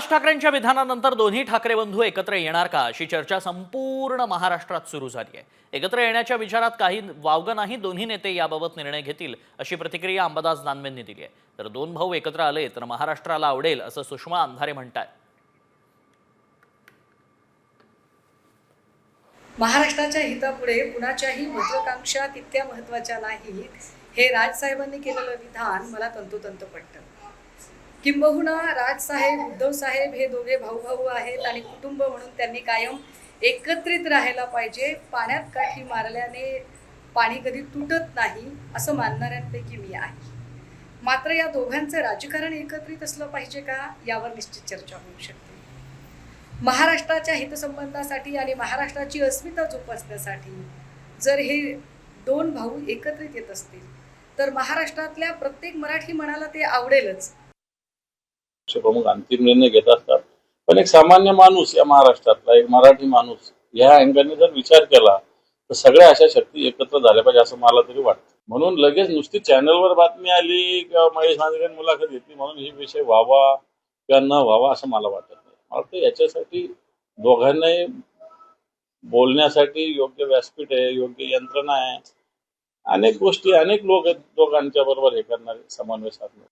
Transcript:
राज ठाकरेंच्या विधानानंतर दोन्ही ठाकरे बंधू एकत्र येणार का? अशी चर्चा संपूर्ण महाराष्ट्रात सुरू झाली आहे. एकत्र येण्याच्या विचारात काही वावगं नाही दोन्ही नेते याबाबत निर्णय घेतील अशी प्रतिक्रिया अंबादास दानवेंनी दिली आहे. तर दोन भाऊ एकत्र आले तर महाराष्ट्राला आवडेल असं सुषमा अंधारे म्हणतात महाराष्ट्राच्या हितापुढे कुणाच्याही महत्वाकांक्षा तितक्या महत्त्वाच्या नाहीत हे राजसाहेबांनी केलेलं विधान मला तंतोतंत पटतं. किंबहुना राजसाहेब उद्धव साहेब हे दोघे भाऊ भाऊ आहेत आणि कुटुंब म्हणून त्यांनी कायम एकत्रित राहायला पाहिजे. पाण्यात काठी मारल्याने पाणी कधी तुटत नाही असं मानणाऱ्यांपैकी मी आहे. मात्र या दोघांचं राजकारण एकत्रित असलं पाहिजे का यावर निश्चित चर्चा होऊ शकते. महाराष्ट्राच्या हितसंबंधासाठी आणि महाराष्ट्राची अस्मिता जोपासण्यासाठी जर हे दोन भाऊ एकत्रित येत असतील तर महाराष्ट्रातल्या प्रत्येक मराठी मनाला ते आवडेलच. पक्षप्रमुख अंतिम निर्णय घेत असतात. पण एक सामान्य माणूस या महाराष्ट्रातला एक मराठी माणूस या अँगलने जर विचार केला तर सगळ्या अशा शक्ती एकत्र झाल्या पाहिजे असं मला तरी वाटतं. म्हणून लगेच नुसती चॅनलवर बातमी आली किंवा महेश मांजरेकर मुलाखत घेतली म्हणून हे विषय व्हावा किंवा न व्हावा असं मला वाटत नाही. मला वाटतं याच्यासाठी दोघांनाही बोलण्यासाठी योग्य व्यासपीठ आहे योग्य यंत्रणा आहे. अनेक गोष्टी अनेक लोक आहेत दोघांच्या बरोबर हे करणारे समन्वय साधणार